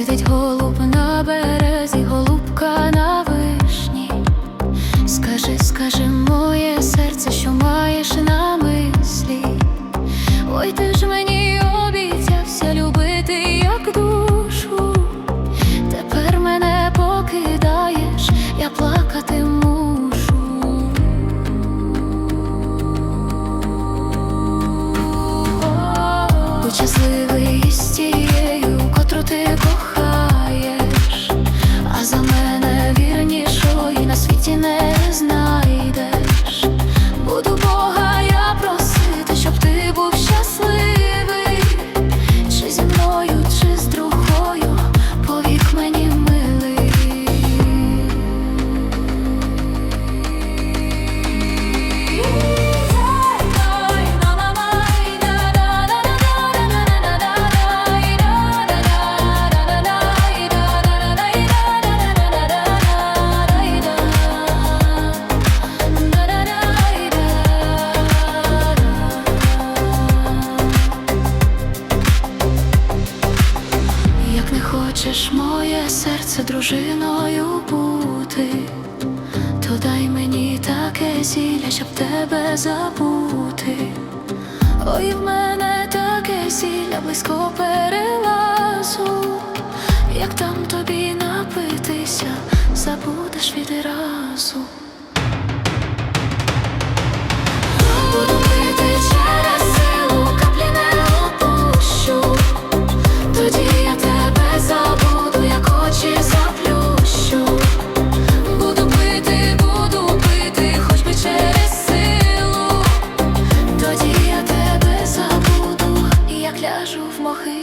Сидить голуб на березі, голубка на вишні. Скажи, скажи, моє серце, що маєш на мислі. Ой, ти ж мені обіцявся любити як душу. Тепер мене покидаєш, я плакати мушу. Будь щасливий хочеш моє серце дружиною бути, то дай мені таке зілля, щоб тебе забути. Ой, в мене таке зілля близько перелазу, як там тобі напитися, забудеш відразу. ляжу в мохи.